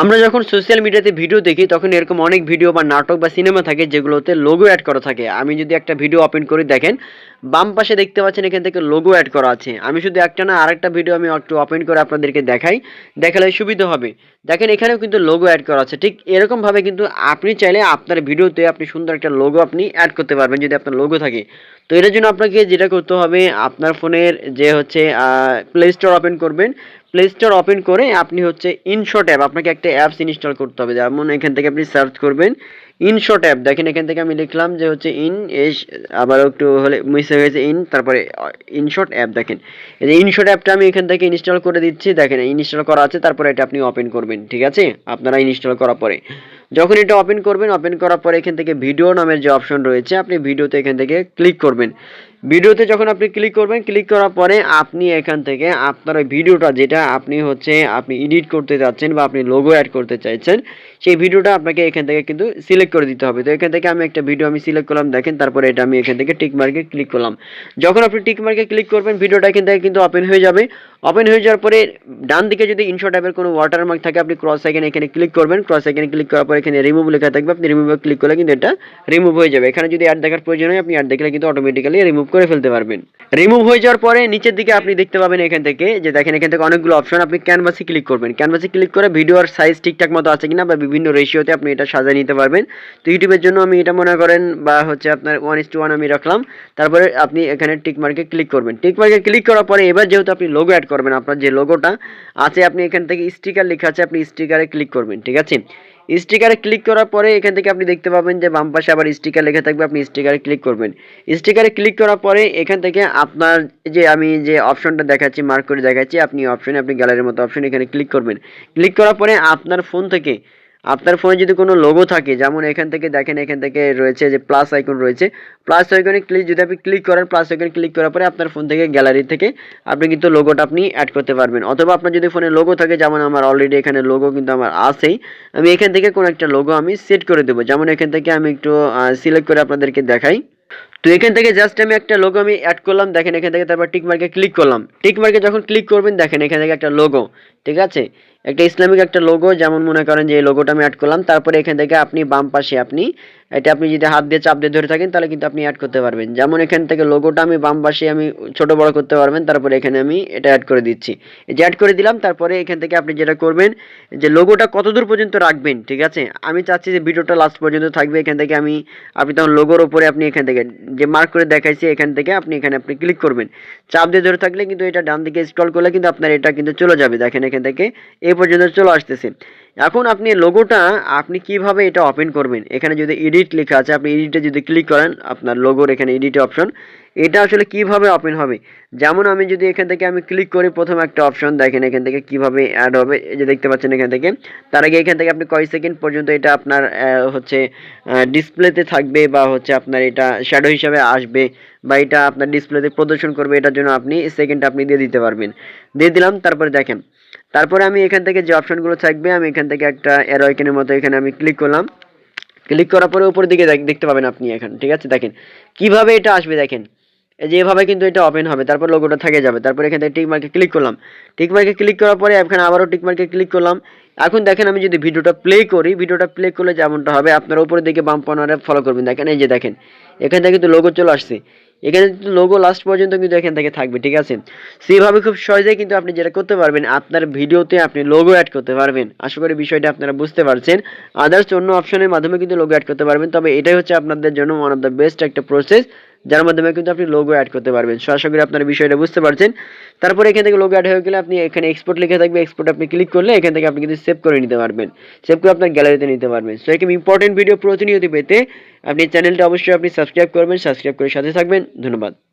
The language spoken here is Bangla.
আমরা যখন সোশ্যাল মিডিয়াতে ভিডিও দেখি, তখন এরকম অনেক ভিডিও বা নাটক বা সিনেমা থাকে যেগুলোতে লোগো অ্যাড করা থাকে। আমি যদি একটা ভিডিও ওপেন করি, দেখেন, বাম পাশে দেখতে পাচ্ছেন, এখান থেকে লোগো অ্যাড করা আছে। আমি শুধু একটা না, আরেকটা ভিডিও আমি একটু ওপেন করে আপনাদেরকে দেখাই। দেখালে সুবিধা হবে। দেখেন, এখানেও কিন্তু লোগো অ্যাড করা আছে। ঠিক এরকমভাবে কিন্তু আপনি চাইলে আপনার ভিডিওতে আপনি সুন্দর একটা লোগো আপনি অ্যাড করতে পারবেন যদি আপনার লোগো থাকে। তো এটার জন্য আপনাকে যেটা করতে হবে, আপনার ফোনের যে হচ্ছে প্লে স্টোর ওপেন করবেন। প্লে স্টোর ওপেন করে আপনি হচ্ছে ইনশট অ্যাপ আপনাকে একটা অ্যাপস ইনস্টল করতে হবে। যেমন এখান থেকে আপনি সার্চ করবেন ইনশট অ্যাপ দেখেন এখান থেকে আমি লিখলাম যে হচ্ছে ইন এস, আবার একটু হলে মিস হয়ে গেছে ইন তারপরে ইনশট অ্যাপ দেখেন। এই যে ইনশট অ্যাপটা আমি এখান থেকে ইনস্টল করে দিচ্ছি। দেখেন ইনস্টল করা আছে, তারপরে এটা আপনি ওপেন করবেন, ঠিক আছে? আপনারা ইনস্টল করার পরে। যখন এটা ওপেন করবেন ওপেন করার পরে এখান থেকে ভিডিও নামের যে অপশন রয়েছে, আপনি ভিডিওতে এখান থেকে ক্লিক করবেন। ভিডিওতে যখন আপনি ক্লিক করবেন ক্লিক করার পরে আপনি এখান থেকে আপনার ওই ভিডিওটা যেটা আপনি হচ্ছে আপনি এডিট করতে যাচ্ছেন বা আপনি লোগো অ্যাড করতে চাইছেন, সেই ভিডিওটা আপনাকে এখান থেকে কিন্তু সিলেক্ট করে দিতে হবে। তো এখান থেকে আমি একটা ভিডিও আমি সিলেক্ট করলাম, দেখেন তারপরে এটা আমি এখান থেকে টিক মার্কে ক্লিক করলাম। যখন আপনি টিক মার্কে ক্লিক করবেন ভিডিওটা এখান থেকে কিন্তু ওপেন হয়ে যাবে। ওপেন হয়ে যাওয়ার পরে ডান দিকে যদি ইনশো টাইপের কোনো ওয়াটারমার্ক থাকে, আপনি ক্রস আইকনে এখানে ক্লিক করবেন। ক্রস আইকনে ক্লিক করার পর এখানে রিমুভ লেখা থাকবে। আপনি রিমুভে ক্লিক করলে কিন্তু এটা রিমুভ হয়ে যাবে। এখানে যদি অ্যাড দেখার প্রয়োজন হয়, আপনি অ্যাড দেখলে কিন্তু অটোমেটিক্যালি রিমুভ করে ফেলতে পারবেন। রিমুভ হয়ে যাওয়ার পরে নিচের দিকে আপনি দেখতে পাবেন এখান থেকে যে দেখেন এখান থেকে অনেকগুলো অপশন আপনি ক্যানভাসে ক্লিক করবেন। ক্যানভাসে ক্লিক করে ভিডিওর সাইজ ঠিকঠাক মতো আছে কিনা বা বিভিন্ন রেশিওতে আপনি এটা সাজিয়ে নিতে পারবেন। তো ইউটিউবের জন্য আমি এটা মনে করেন বা হচ্ছে আপনার ওয়ান ইস টু ওয়ান আমি রাখলাম। তারপরে আপনি এখানে টিক মার্কে ক্লিক করবেন। টিক মার্কে ক্লিক করার পরে এবার যেহেতু আপনি লোগো অ্যাড করবেন, আপনার যে লোগোটা আছে, আপনি এখান থেকে স্টিকার লেখা আছে, আপনি স্টিকারে ক্লিক করবেন, ঠিক আছে? স্টিকারে ক্লিক করার পরে এখান থেকে আপনি দেখতে পাবেন যে বাম পাশে আবার স্টিকার লেখা থাকবে, আপনি স্টিকারে ক্লিক করবেন। স্টিকারে ক্লিক করার পরে এখান থেকে আপনার যে আমি যে অপশনটা দেখাচ্ছি মার্ক করে দেখাচ্ছি, আপনি অপশনে আপনি গ্যালারির মতো অপশন এখানে ক্লিক করবেন। ক্লিক করার পরে আপনার ফোন থেকে আপনার ফোনে যদি কোনো লোগো থাকে, যেমন এখান থেকে দেখেন, এখান থেকে রয়েছে যে প্লাস আইকন রয়েছে প্লাস আইকনে ক্লিক যদি আপনি ক্লিক করেন প্লাস আইকনে ক্লিক করার পরে আপনার ফোন থেকে গ্যালারি থেকে আপনি কিন্তু লোগোটা আপনি অ্যাড করতে পারবেন। অথবা আপনার যদি ফোনে লোগো থাকে, যেমন আমার অলরেডি এখানে লোগো কিন্তু আমার আছেই, আমি এখান থেকে কোনো একটা লোগো আমি সেট করে দেবো। যেমন এখান থেকে আমি একটু সিলেক্ট করে আপনাদেরকে দেখাই। তো এখান থেকে জাস্ট আমি একটা লোগো আমি অ্যাড করলাম, দেখেন এখান থেকে তারপর টিক মার্কে ক্লিক করলাম। টিক মার্কে যখন ক্লিক করবেন, দেখেন এখান থেকে একটা লোগো ঠিক আছে? একটা ইসলামিক একটা লোগো যেমন মনে করেন যে এই লোগোটা আমি অ্যাড করলাম, তারপরে এখান থেকে আপনি বাম পাশে আপনি, এটা আপনি যদি হাত দিয়ে চাপ দিয়ে ধরে থাকেন, তাহলে কিন্তু আপনি অ্যাড করতে পারবেন। যেমন এখান থেকে লোগোটা আমি বাম পাশে আমি ছোট বড় করতে পারবেন, তারপরে এখানে আমি এটা অ্যাড করে দিচ্ছি। যে অ্যাড করে দিলাম, তারপরে এখান থেকে আপনি যেটা করবেন, যে লোগোটা কতদূর পর্যন্ত রাখবেন, ঠিক আছে? আমি চাচ্ছি যে ভিডিওটা লাস্ট পর্যন্ত থাকবে, এখান থেকে আমি, আপনি তখন লোগোর উপরে আপনি এখান থেকে, যে মার্ক করে দেখাইছি, এখান থেকে আপনি এখানে আপনি ক্লিক করবেন। চাপ দিয়ে ধরে থাকলে কিন্তু এটা ডান দিকে করলে কিন্তু আপনার এটা কিন্তু চলে যাবে। দেখেন এখান থেকে পর্যন্ত চলে আসতেছে। এখন আপনি লোগোটা আপনি কীভাবে এটা ওপেন করবেন? এখানে যদি এডিট লেখা আছে, আপনি এডিটে যদি ক্লিক করেন, আপনার লোগোর এখানে এডিট অপশন এটা আসলে কীভাবে ওপেন হবে? যেমন আমি যদি এখান থেকে আমি ক্লিক করি, প্রথম একটা অপশন দেখেন এখান থেকে কীভাবে অ্যাড হবে। এই যে দেখতে পাচ্ছেন এখান থেকে। তার আগে এখান থেকে আপনি কয় সেকেন্ড পর্যন্ত এটা আপনার হচ্ছে ডিসপ্লেতে থাকবে বা হচ্ছে আপনার এটা শ্যাডো হিসাবে আসবে বা এটা আপনার ডিসপ্লেতে প্রদর্শন করবে, এটার জন্য আপনি সেকেন্ড আপনি দিয়ে দিতে পারবেন। দিয়ে দিলাম, তারপরে দেখেন। তারপরে আমি এখান থেকে যে অপশনগুলো থাকবে, আমি এখান থেকে একটা এরো মতো এখানে আমি ক্লিক করলাম। ক্লিক করার পরে উপরের দিকে দেখতে পাবেন আপনি এখন, ঠিক আছে? দেখেন। কীভাবে এটা আসবে দেখেন? এই যে এভাবে কিন্তু এটা ওপেন হবে, তারপর লোগোটা থেকে যাবে। তারপর এখান থেকে ক্লিক করলাম। টিক ক্লিক করার পরে এখানে আবারও টিক ক্লিক করলাম। এখন দেখেন আমি যদি ভিডিওটা প্লে করি ভিডিওটা প্লে করলে যেমনটা হবে, আপনার উপরের দিকে বাম কর্নারে ফলো করবেন। দেখেন, এই যে দেখেন, এখান থেকে কিন্তু লোগো চলে আসছে। এখানে লোগো লাস্ট পর্যন্ত কিন্তু এখান থেকে থাকবে, ঠিক আছে? সেইভাবে খুব সহজেই কিন্তু আপনি যেটা করতে পারবেন, আপনার ভিডিওতে আপনি লোগো অ্যাড করতে পারবেন। আশা করি বিষয়টা আপনারা বুঝতে পারছেন। আদার্স অন্য অপশনের মাধ্যমে কিন্তু লোগো অ্যাড করতে পারবেন। তবে এটাই হচ্ছে আপনাদের জন্য ওয়ান অফ দ্য বেস্ট একটা প্রসেস যার মাধ্যমে কিন্তু আপনি লোগো অ্যাড করতে পারবেন। সো আশা করি আপনারা বিষয়টা বুঝতে পারছেন। তারপরে এখান থেকে লোগো অ্যাড হয়ে গেলে আপনি এখানে এক্সপোর্ট লিখে থাকবে। এক্সপোর্ট আপনি ক্লিক করলে এখান থেকে আপনি কিন্তু সেভ করে নিতে পারবেন। সেভ করে আপনার গ্যালারিতে নিতে পারবেন। সো এরকম ইম্পর্টেন্ট ভিডিও প্রতিনিয়ত পেতে আপনি চ্যানেলটা অবশ্যই আপনি সাবস্ক্রাইব করবেন। সাবস্ক্রাইব করে সাথে থাকবেন। ধন্যবাদ।